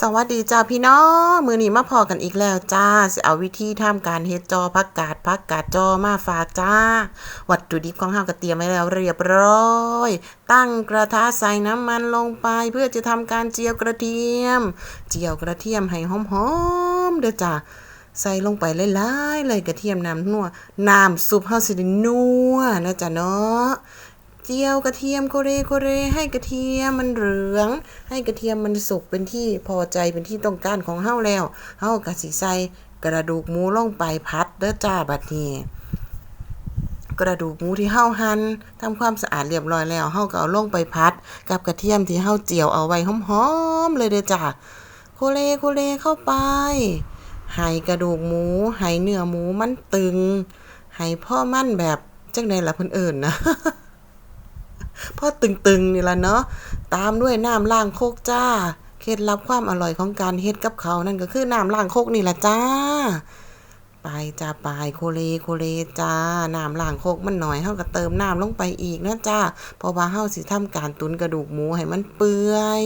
สวัสดีจ้าพี่น้องมือนี้มาพอกันอีกแล้วจ้าสิเอาวิธีทำการเฮ็ดจอพักกาดพักกาดจอมาฝากจ้า วัตถุดิบของเฮาก็เตรียมไว้แล้วเรียบร้อย ตั้งกระทะใส่น้ำมันลงไป เพื่อจะทำการเจียวกระเทียม เจียวกระเทียมให้หอมๆเด้อจ้าใส่ลงไปหลายๆเลยกระเทียมน้ำนัวน้ำซุปเฮาสิได้นัวนะจ้ะเนาะ เจียวกระเทียมโคเรโคเร ให้กระเทียมมันเหลือง ให้กระเทียมมันสุกเป็นที่พอใจเป็นที่ต้องการของเฮาแล้วเฮาก็สิใส่กระดูกหมูลงไปพัดเด้อจ้าบัดนี้กระดูกหมูที่เฮาหั่นทำความสะอาดเรียบร้อยแล้วเฮาก็เอาลงไปพัด กับกระเทียมที่เฮาเจียวเอาไว้หอมๆเลยเด้อจ้าโคเลโคเลเข้าไปให้กระดูกหมูให้เนื้อหมูมันตึงให้พ่อมันแบบจังไดล่ะเพิ่นเอิ้นนะ พอตึงๆนี่ละเนาะตามด้วยน้ำล่างโคกจ้า เคล็ดลับความอร่อยของการเฮ็ดกับเขานั่นก็คือน้ำล่างโคกนี่ละจ้าไปจ้าไปโคเลโคเลจ้าน้ำล่างโคกมันหน่อยเฮาก็เติมน้ำลงไปอีกนะจ้าเพราะว่าเฮาสิทำการตุนกระดูกหมูให้มันเปื่อย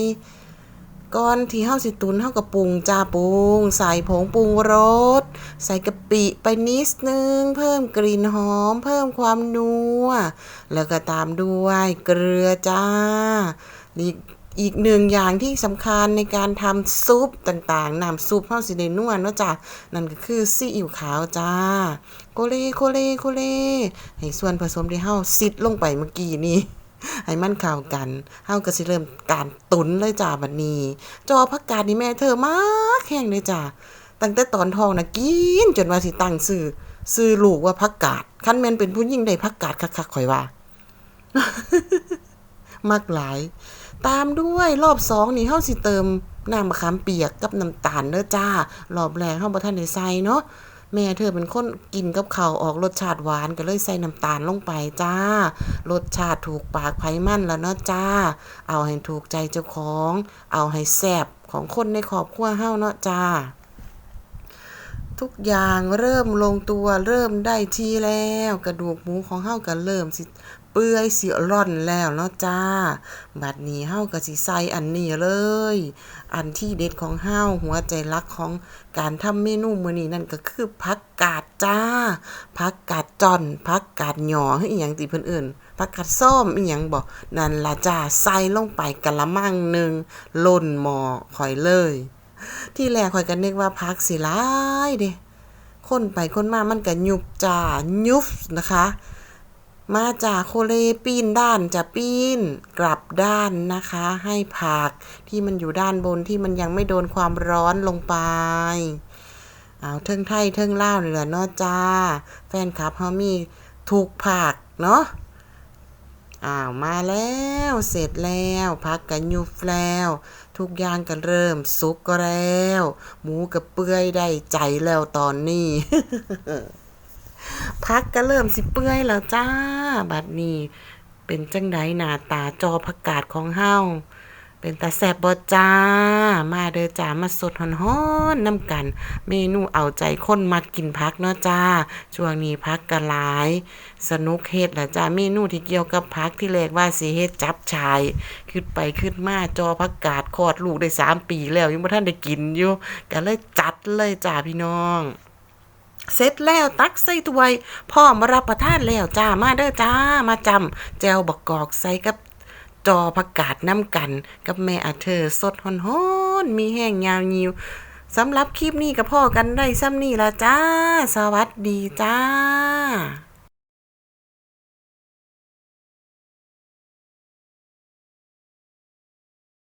ก่อนที่เฮาสิตุนเฮาก็ปรุงจ้าปรุง ใส่ผงปรุงรส ใส่กะปิไปนิดนึง เพิ่มกลิ่นหอม เพิ่มความนัว แล้วก็ตามด้วยเกลือจ้าอีกอีกหนึ่งอย่างที่สำคัญในการทำซุปต่างๆน้ำซุปเฮาสิได้นัวเนาะจ้ะนั่นก็คือซีอิ๊วขาวจ้า โคเลโคเลโคเลให้ส่วนผสมที่เฮาซิดลงไปเมื่อกี้นี้ ให้มันเข้ากันเฮาก็สิเริ่มการตุนเลยจ้าบัดนี้ จอผักกาดนี่แม่เธอมากแห้งเลยจ้าตั้งแต่ตอนทองนะกินจนว่าสิตั้งชื่อชื่อลูกว่าผักกาดคันแม่นเป็นผู้หญิงได้ผักกาดคักๆข่อยว่ามักหลาย ตามด้วยรอบสองนี่เฮาสิเติมน้ำมะขามเปียกกับน้ำตาลเด้อจ้ารอบแรกเฮาบ่ทันได้ใส่เนาะ แม่เธอเป็นคนกินกับข้าวออกรสชาติหวานก็เลยใส่น้ำตาลลงไปจ้า รสชาติถูกปากไผมันแล้วเนาะจ้า เอาให้ถูกใจเจ้าของ เอาให้แซ่บของคนในครอบครัวเฮาเนาะจ้า ทุกอย่างเริ่มลงตัวเริ่มได้ที่แล้ว กระดูกหมูของเฮาก็เริ่มสิเปื่อยสิร่อนแล้วเนาะจ้า บัดนี้เฮาก็สิใส่อันนี้เลย อันที่เด็ดของเฮาหัวใจหลักของการทำเมนูมื้อนี้นั่นก็คือผักกาดจ้าผักกาดจอนผักกาดหย่อคืออีหยังติเพิ่นเอิ้นผักกาดส้มอีหยังบ่นั่นล่ะจ้าใส่ลงไปกะละมังหนึงล้นหม้อข่อยเลย ที่แรกข่อยก็นึกว่าผักสิหลายเด้คนไปคนมามันก็ยุบจ้ายุบนะคะ มาจากโคเลปีนด้านจะปีนกลับด้านนะคะ ให้ผักที่มันอยู่ด้านบนที่มันยังไม่โดนความร้อนลงไปเอาเทิงไทยเทิงเลาวนี่แหละเนาะจ้า แฟนคลับเฮามีถูกผักเนาะ อ้าวมาแล้วเสร็จแล้วพักกันอยู่แล้ว ทุกอย่างกันเริ่มสุกก็แล้ว หมูกับเปื่อยได้ใจแล้วตอนนี้พักก็เริ่มสิเปื่อยแล้วจ้า บัดนี้เป็นจังไดหน้าตาจอผักกาดของเฮา เป็นตาแซบบ่จ้า มาเด้อจ้า มาสดฮ้อนๆน้ำกัน เมนูเอาใจคนมักกินพักเนาะจ้า ช่วงนี้พักก็หลาย สนุกเฮ็ดละจ้า เมนูที่เกี่ยวกับพักที่แรกว่าสิเฮ็ดจับชายขึ้นไปขึ้นมาจอผักกาดคลอดลูกได้สามปีแล้ว ยังบ่ทันได้กินอยู่ก็เลยจัดเลยจ้าพี่น้องเสร็จแล้วตักใส่ถ้วยพร้อมมารับประทานแล้วจ้ามาเด้อจ้ามาจำแจวบักกอกใส่กับ จอผักกาดน้ำกัน กับแม่อาเธอสดฮ้อนมีแห้งยาวยิวสำหรับคลิปนี้กับพ่อกันได้ซ้ำนี่ละจ้า สวัสดีจ้า